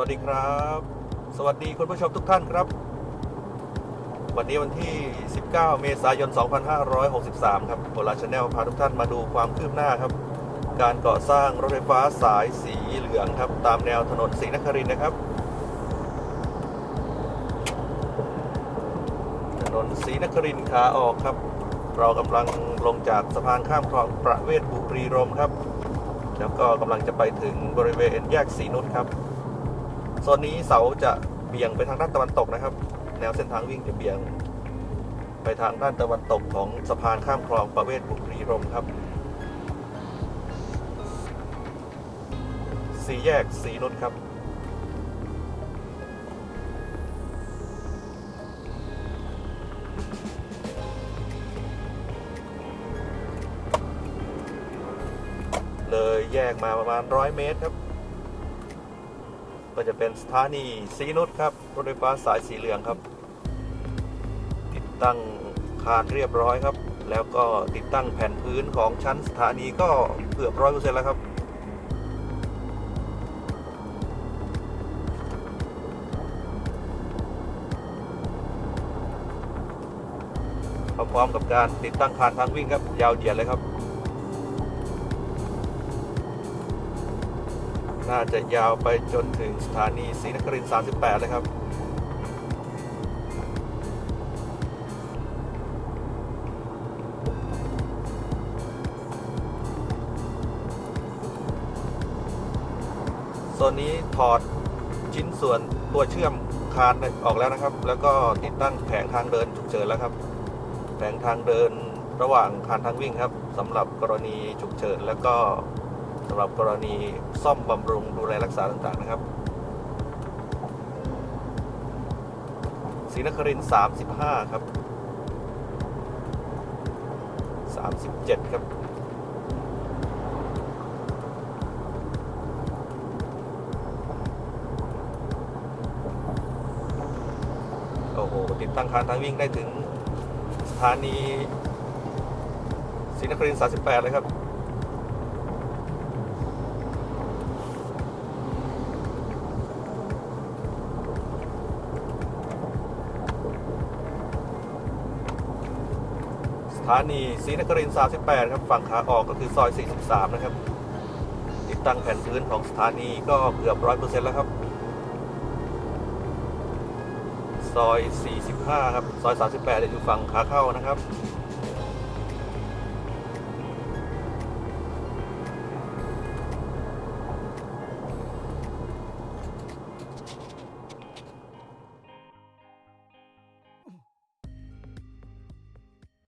วัสดีครับ สวัสดีคุณผู้ชมทุกท่านครับ วันนี้วันที่ 19 เมษายน 2563 ครับโอลาชาแนลพาทุกท่านมาดูความคืบหน้าครับ การก่อสร้างรถไฟฟ้าสายสีเหลืองครับ ตามแนวถนนศรีนครินนะครับ ถนนศรีนครินขาออกครับ เรากำลังลงจากสะพานข้ามคลองประเวศบุรีรมครับ แล้วก็กำลังจะไปถึงบริเวณแยกสีนุชครับ โซนนี้เสาจะเบี่ยงไปทางด้านตะวันตกนะครับ แนวเส้นทางวิ่งจะเบี่ยง ไปทางด้านตะวันตกของสะพานข้ามคลองประเวศบุรีรมครับสี่แยกสีนุชครับเลยแยกมาประมาณร้อยเมตรครับ ก็จะเป็นสถานีสีนุชครับ รถไฟฟ้าสายสีเหลืองครับ ติดตั้งคานเรียบร้อยครับ แล้วก็ติดตั้งแผ่นพื้นของชั้นสถานีก็เกือบร้อยเปอร์เซ็นต์แล้วครับพร้อมกับการติดตั้งคานทางวิ่งครับยาวเหยียดเลยครับ น่าจะยาวไปจนถึงสถานีศรีนครินทร์38 เลยครับ โซนนี้ถอดชิ้นส่วนตัวเชื่อมคานออกแล้วนะครับ แล้วก็ติดตั้งแผงทางเดินฉุกเฉินแล้วครับ แผงทางเดินระหว่างคานทางวิ่งครับสำหรับกรณีฉุกเฉินแล้วก็ สำหรับกรณีซ่อมบำรุงดูแลรักษาต่างๆนะครับศรีนครินทร์35 ครับ 37 ครับโอ้โห ติดตั้งคานทางวิ่งได้ถึงสถานีศรีนครินทร์38 เลยครับ ถานีศรีนครินทร์38 ครับ ฝั่งขาออกก็คือซอย 43 นะครับ ติดตั้งแผ่นพื้นของสถานีก็เกือบ100%แล้วครับ ซอย 45 ครับ ซอย 38จะอยู่ฝั่งขาเข้านะครับ